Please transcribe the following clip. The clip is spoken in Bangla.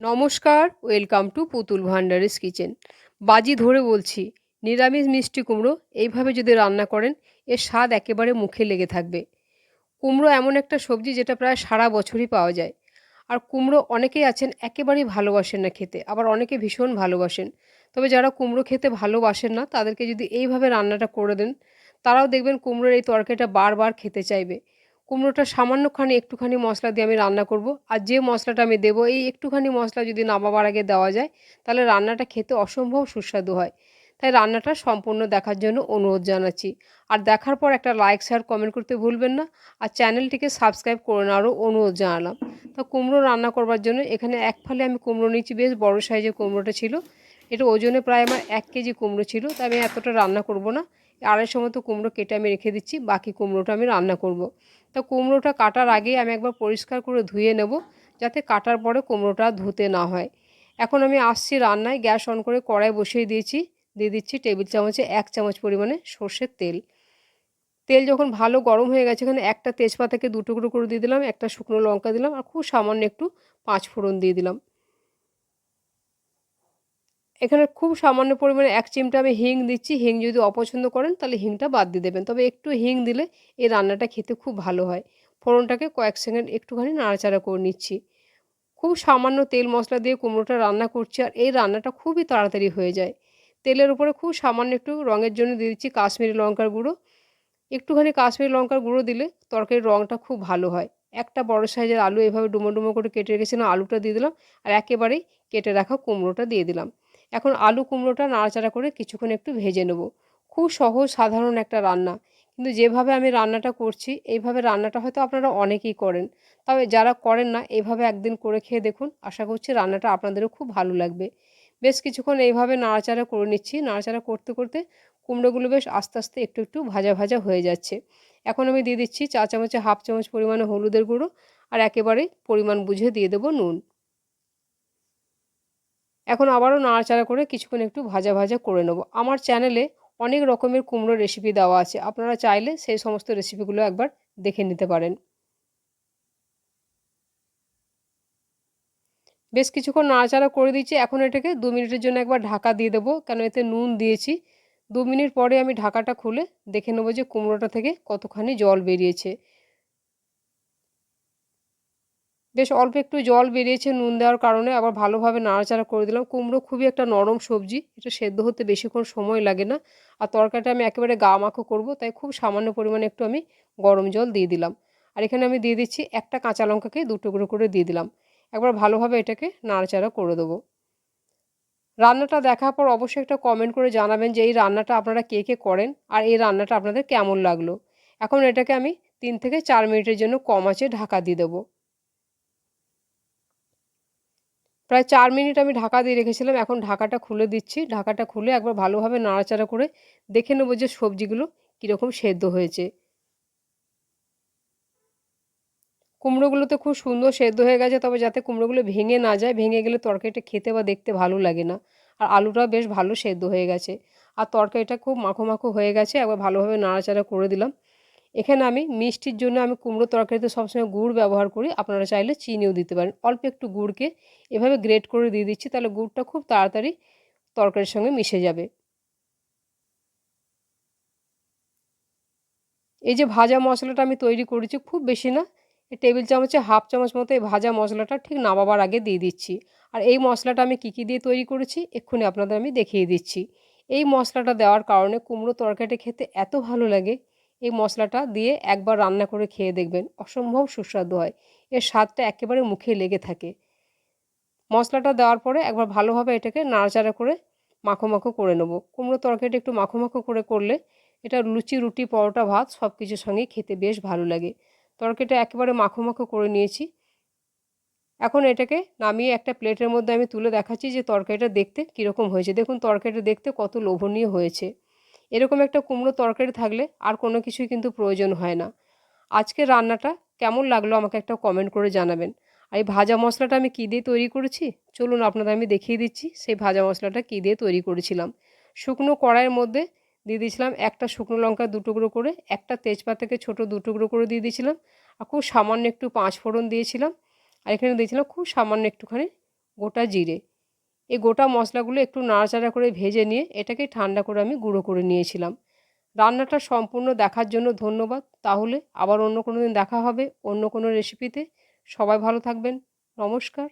নমস্কার, ওয়েলকাম টু পুতুল ভান্ডারিস কিচেন। বাজি ধরে বলছি, নিরামিষ মিষ্টি কুমড়ো এইভাবে যদি রান্না করেন, এর স্বাদ একেবারে মুখে লেগে থাকবে। কুমড়ো এমন একটা সবজি যেটা প্রায় সারা বছরই পাওয়া যায়। আর কুমড়ো অনেকেই আছেন একেবারেই ভালোবাসেন না খেতে, আবার অনেকে ভীষণ ভালোবাসেন। তবে যারা কুমড়ো খেতে ভালোবাসেন না, তাদেরকে যদি এইভাবে রান্নাটা করে দেন, তারাও দেখবেন কুমড়োর এই তরকারিটা বারবার খেতে চাইবে। কুমড়োটা সামান্যখানি একটুখানি মশলা দিয়ে আমি রান্না করব। আর যে মশলাটা আমি দেবো, এই একটুখানি মশলা যদি নামাবার আগে দেওয়া যায়, তাহলে রান্নাটা খেতে অসম্ভব সুস্বাদু হয়। তাই রান্নাটা সম্পূর্ণ দেখার জন্য অনুরোধ জানাচ্ছি। আর দেখার পর একটা লাইক শেয়ার কমেন্ট করতে ভুলবেন না। আর চ্যানেলটিকে সাবস্ক্রাইব করে নেওয়ারও অনুরোধ জানালাম। তো কুমড়ো রান্না করবার জন্য এখানে এক ফালে আমি কুমড়ো নিচ্ছি বেশ বড় সাইজের কুমড়োটা ছিল। এটা ওজনে প্রায় আমার এক কেজি কুমড়ো ছিল। তাই আমি এতটা রান্না করব না। আড়াইশো মতো কুমড়ো কেটে আমি রেখে দিচ্ছি, বাকি কুমড়োটা আমি রান্না করব। তো কুমড়োটা কাটার আগে আমি একবার পরিষ্কার করে ধুয়ে নেব, যাতে কাটার পরে কুমড়োটা ধুতে না হয়। এখন আমি আসছি রান্নায়, গ্যাস অন করে কড়াই বসিয়ে দিয়েছি, দিয়ে দিচ্ছি টেবিল চামচে এক চামচ পরিমাণে সর্ষের তেল। তেল যখন ভালো গরম হয়ে গেছে, এখানে একটা তেজপাতাকে দু টুকরো করে দিয়ে দিলাম, একটা শুকনো লঙ্কা দিলাম, আর খুব সামান্য একটু পাঁচ ফোড়ন দিয়ে দিলাম। এখানে খুব সামান্য পরিমাণে এক চিমটা আমি হিং দিচ্ছি। হিং যদি অপছন্দ করেন তাহলে হিংটা বাদ দিয়ে দেবেন। তবে একটু হিং দিলে এই রান্নাটা খেতে খুব ভালো হয়। ফোড়নটাকে কয়েক সেকেন্ড একটুখানি নাড়াচাড়া করে নিচ্ছি। খুব সামান্য তেল মশলা দিয়ে কুমড়োটা রান্না করছি আর এই রান্নাটা খুবই তাড়াতাড়ি হয়ে যায়। তেলের উপরে খুব সামান্য একটু রঙের জন্য দিয়ে দিচ্ছি কাশ্মীরি লঙ্কার গুঁড়ো। একটুখানি কাশ্মীরি লঙ্কার গুঁড়ো দিলে তরকারির রঙটা খুব ভালো হয়। একটা বড় সাইজের আলু এভাবে ডুমো ডুমো করে কেটে রেখেছিলাম, আলুটা দিয়ে দিলাম আর একেবারেই কেটে রাখা কুমড়োটা দিয়ে দিলাম। এখন আলু কুমড়োটা নাড়াচাড়া করে কিছুক্ষণ একটু ভেজে নেব। খুব সহজ, সাধারণ একটা রান্না। কিন্তু যেভাবে আমি রান্নাটা করছি, এইভাবে রান্নাটা হয়তো আপনারা অনেকেই করেন। তবে যারা করেন না এইভাবে একদিন করে খেয়ে দেখুন। আশা করছি রান্নাটা আপনাদেরও খুব ভালো লাগবে। বেশ কিছুক্ষণ এইভাবে নাড়াচাড়া করে নিচ্ছি। নাড়াচাড়া করতে করতে কুমড়োগুলো বেশ আস্তে আস্তে একটু একটু ভাজা ভাজা হয়ে যাচ্ছে। এখন আমি দিয়ে দিচ্ছি চা চামচে হাফ চামচ পরিমাণে হলুদের গুঁড়ো আর একেবারে পরিমাণ বুঝে দিয়ে দেবো নুন। এখন আবারও নাড়াচাড়া করে কিছুক্ষণ একটু ভাজা ভাজা করে নেব। আমার চ্যানেলে অনেক রকমের কুমড়ো রেসিপি দেওয়া আছে, আপনারা চাইলে সেই সমস্ত রেসিপিগুলো একবার দেখে নিতে পারেন। বেশ কিছুক্ষণ নাড়াচাড়া করে দিচ্ছি, এখন এটাকে দু মিনিটের জন্য একবার ঢাকা দিয়ে দেবো, কেন এতে নুন দিয়েছি। দু মিনিট পরে আমি ঢাকাটা খুলে দেখে নেব যে কুমড়োটা থেকে কতখানি জল বেরিয়েছে। বেশ অল্প একটু জল বেরিয়েছে নুন দেওয়ার কারণে, আবার ভালোভাবে নাড়াচাড়া করে দিলাম। কুমড়ো খুবই একটা নরম সবজি, এটা সেদ্ধ হতে বেশিক্ষণ সময় লাগে না। আর তরকারিটা আমি একেবারে গা মাখো করব, তাই খুব সামান্য পরিমাণে একটু আমি গরম জল দিয়ে দিলাম। আর এখানে আমি দিয়ে দিচ্ছি একটা কাঁচা লঙ্কাকে দু টুকরো করে দিয়ে দিলাম। একবার ভালোভাবে এটাকে নাড়াচাড়া করে দেবো। রান্নাটা দেখার পর অবশ্যই একটা কমেন্ট করে জানাবেন যে এই রান্নাটা আপনারা কে কে করেন আর এই রান্নাটা আপনাদের কেমন লাগল। এখন এটাকে আমি তিন থেকে চার মিনিটের জন্য কম আছে ঢাকা দিয়ে দেবো। প্রায় চার মিনিট আমি ঢাকা দিয়ে রেখেছিলাম। এখন ঢাকাটা খুলে দিচ্ছি। ঢাকাটা খুলে একবার ভালোভাবে নাড়াচাড়া করে দেখে নেব যে সবজিগুলো কীরকম সেদ্ধ হয়েছে। কুমড়োগুলোতে খুব সুন্দর সেদ্ধ হয়ে গেছে, তবে যাতে কুমড়োগুলো ভেঙে না যায়, ভেঙে গেলে তরকারিটা খেতে বা দেখতে ভালো লাগে না। আর আলুটাও বেশ ভালো সেদ্ধ হয়ে গেছে। আর তরকারিটা খুব মাখো মাখো হয়ে গেছে, একবার ভালোভাবে নাড়াচাড়া করে দিলাম। এখানে আমি মিষ্টির জন্য আমি কুমড়ো তরকারিতে সবসময় গুড় ব্যবহার করি। আপনারা চাইলে চিনিও দিতে পারেন। অল্প একটু গুড়কে এভাবে গ্রেট করে দিয়ে দিচ্ছি, তাহলে গুড়টা খুব তাড়াতাড়ি তরকারির সঙ্গে মিশে যাবে। এই যে ভাজা মশলাটা আমি তৈরি করেছি, খুব বেশি না টেবিল চামচে, হাফ চামচ মতো এই ভাজা মশলাটা ঠিক নামাবার আগে দিয়ে দিচ্ছি। আর এই মশলাটা আমি কী কী দিয়ে তৈরি করেছি, এক্ষুনি আপনাদের আমি দেখিয়ে দিচ্ছি। এই মশলাটা দেওয়ার কারণে কুমড়ো তরকারিটা খেতে এত ভালো লাগে এই মশলাটা দিয়ে একবার রান্না করে খেয়ে দেখবেন অসম্ভব সুস্বাদু হয়। এর স্বাদটা একেবারে মুখে লেগে থাকে। মশলাটা দেওয়ার পরে একবার ভালোভাবে এটাকে নাড়াচাড়া করে মাখো মাখো করে নেব। কুমড়ো তরকারিটা একটু মাখো মাখো করে করলে এটা লুচি, রুটি, পরোটা, ভাত সব কিছুর সঙ্গে খেতে বেশ ভালো লাগে। তরকারিটা একেবারে মাখো মাখো করে নিয়েছি। এখন এটাকে নামিয়ে একটা প্লেটের মধ্যে আমি তুলে দেখাচ্ছি যে তরকারিটা দেখতে কীরকম হয়েছে। দেখুন, তরকারিটা দেখতে কত লোভনীয় হয়েছে। এরকম একটা কুমড়ো তরকারি থাকলে আর কোনো কিছুই কিন্তু প্রয়োজন হয় না। আজকে রান্নাটা কেমন লাগল আমাকে একটা কমেন্ট করে জানাবেন। আর এই ভাজা মশলাটা আমি কী দিয়ে তৈরি করেছি? চলুন আপনাদের আমি দেখিয়ে দিচ্ছি সেই ভাজা মশলাটা কী দিয়ে তৈরি করেছিলাম। শুকনো কড়াইয়ের মধ্যে দিয়ে দিয়েছিলাম একটা শুকনো লঙ্কা টুকরো করে, একটা তেজপাতাকে ছোটো টুকরো করে দিয়ে দিয়েছিলাম, আর খুব সামান্য একটু পাঁচ ফোড়ন দিয়েছিলাম, আর এখানে দিয়েছিলাম খুব সামান্য একটুখানি গোটা জিরে। এই গোটা মশলাগুলো একটু নাড়াচাড়া করে ভেজে নিয়ে এটাকে ঠান্ডা করে আমি গুঁড়ো করে নিয়েছিলাম। রান্নাটা সম্পূর্ণ দেখার জন্য ধন্যবাদ। তাহলে আবার অন্য কোনো দিন দেখা হবে অন্য কোনো রেসিপিতে সবাই ভালো থাকবেন। নমস্কার।